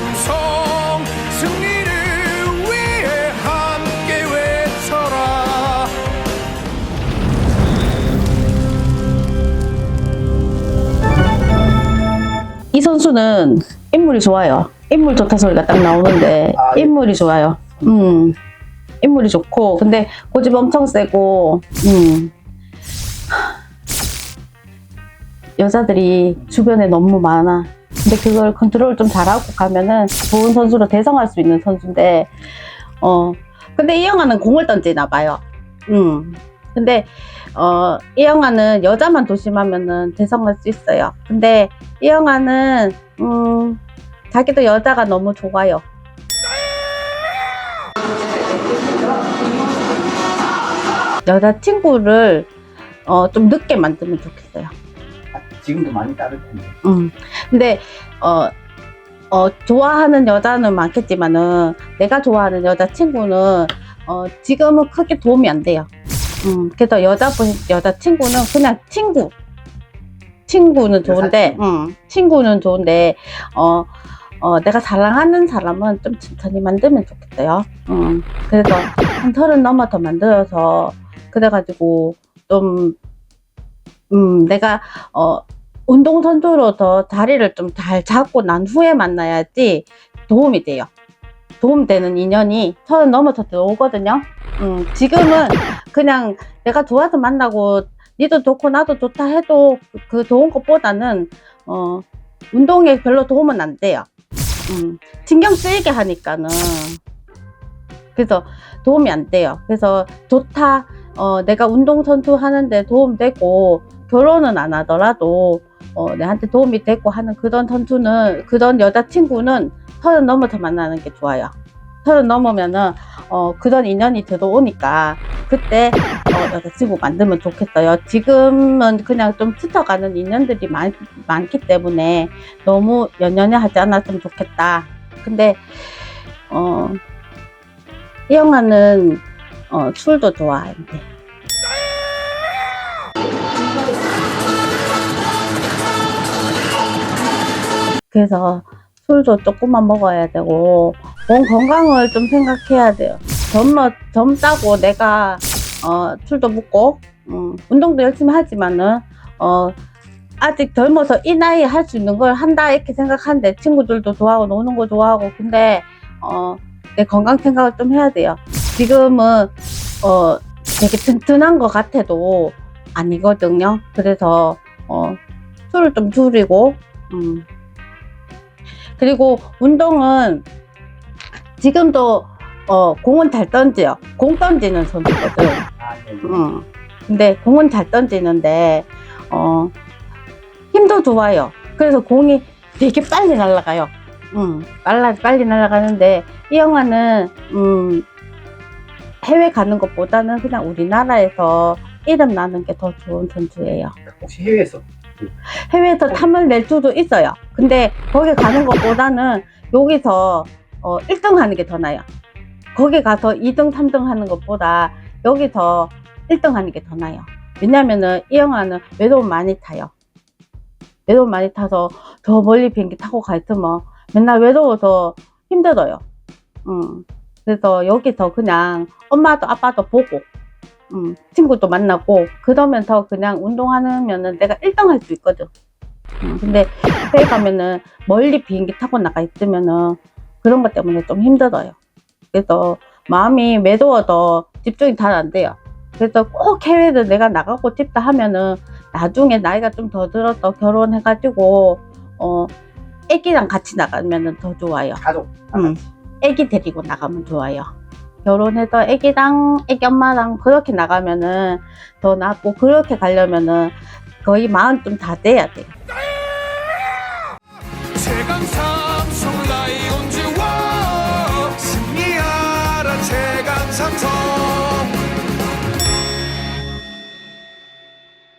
삼성 승리를 위해 함께 외쳐라 이 선수는 인물이 좋아요. 인물 좋다 소리가 딱 나오는데 아, 예. 인물이 좋아요. 음, 인물이 좋고 근데 고집 엄청 세고 음. 여자들이 주변에 너무 많아. 근데 그걸 컨트롤 좀 잘하고 가면은 좋은 선수로 대성할 수 있는 선수인데 어 근데 이 영화는 공을 던지나 봐요. 음. 근데 어, 이 영화는 여자만 조심하면은 대성할 수 있어요. 근데 이 영화는 음, 자기도 여자가 너무 좋아요. 여자친구를 어, 좀 늦게 만들면 좋겠어요. 지금도 많이 따를 텐데. 음. 근데 어, 어, 좋아하는 여자는 많겠지만은 내가 좋아하는 여자 친구는 어, 지금은 크게 도움이 안 돼요. 음, 그래서 여자분 여자 친구는 그냥 친구. 친구는 좋은데. 음, 친구는 좋은데, 어, 어, 내가 사랑하는 사람은 좀 천천히 만들면 좋겠어요. 음, 그래서 한 서른 넘어 더 만들어서, 그래가지고, 좀, 음, 내가, 어, 운동 선수로 더 자리를 좀 잘 잡고 난 후에 만나야지 도움이 돼요. 도움되는 인연이 서른 넘어서 들어오거든요. 음, 지금은 그냥 내가 좋아서 만나고 니도 좋고 나도 좋다 해도 그- 그 좋은 것보다는 어, 운동에 별로 도움은 안 돼요. 음, 신경 쓰이게 하니까는 그래서 도움이 안 돼요. 그래서 좋다. 어, 내가 운동선수 하는데 도움되고 결혼은 안 하더라도 어, 내한테 도움이 되고 하는 그런 선수는 그런 여자친구는 서른 넘어서 만나는 게 좋아요. 서른 넘으면은 어, 그런 인연이 들어오니까 그때 어, 여자친구 만들면 좋겠어요. 지금은 그냥 좀 스쳐가는 인연들이 많, 많기 때문에 너무 연연해 하지 않았으면 좋겠다. 근데 어, 이 영화는 어, 술도 좋아하는데 그래서 술도 조금만 먹어야 되고 몸 건강을 좀 생각해야 돼요. 젊어 젊다고 내가 어, 술도 먹고 음, 운동도 열심히 하지만은 어, 아직 젊어서 이 나이에 할 수 있는 걸 한다 이렇게 생각하는데 친구들도 좋아하고 노는 거 좋아하고 근데 어, 내 건강 생각을 좀 해야 돼요. 지금은 어, 되게 튼튼한 것 같아도 아니거든요. 그래서 어, 술을 좀 줄이고 음, 그리고 운동은 지금도 어, 공은 잘 던져요. 공 던지는 선수거든. 아, 네. 음. 근데 공은 잘 던지는데 어, 힘도 좋아요. 그래서 공이 되게 빨리 날아가요. 음, 빨라, 빨리 날아가는데 이 영화는 음, 해외 가는 것보다는 그냥 우리나라에서 이름 나는 게 더 좋은 선수예요. 혹시 해외에서 해외에서 탐을 낼 수도 있어요. 근데 거기 가는 것보다는 여기서 어, 1등 하는 게 더 나아요. 거기 가서 2등, 3등 하는 것보다 여기서 1등 하는 게 더 나아요. 왜냐면은 이 영화는 외로움 많이 타요. 외로움 많이 타서 저 멀리 비행기 타고 가 있으면 맨날 외로워서 힘들어요. 음. 그래서 여기서 그냥 엄마도 아빠도 보고 음, 친구도 만나고 그러면서 그냥 운동하면은 내가 1등 할 수 있거든. 음, 근데 해외 가면은 멀리 비행기 타고 나가 있으면은 그런 것 때문에 좀 힘들어요. 그래서 마음이 외로워서 집중이 잘 안 돼요. 그래서 꼭 해외를 내가 나가고 싶다 하면은 나중에 나이가 좀 더 들어서 결혼해가지고 어 애기랑 같이 나가면은 더 좋아요. 가족 음, 애기 데리고 나가면 좋아요. 결혼해서 애기랑 애기 엄마랑 그렇게 나가면은 더 낫고 그렇게 가려면은 거의 마흔 좀 다 돼야 돼.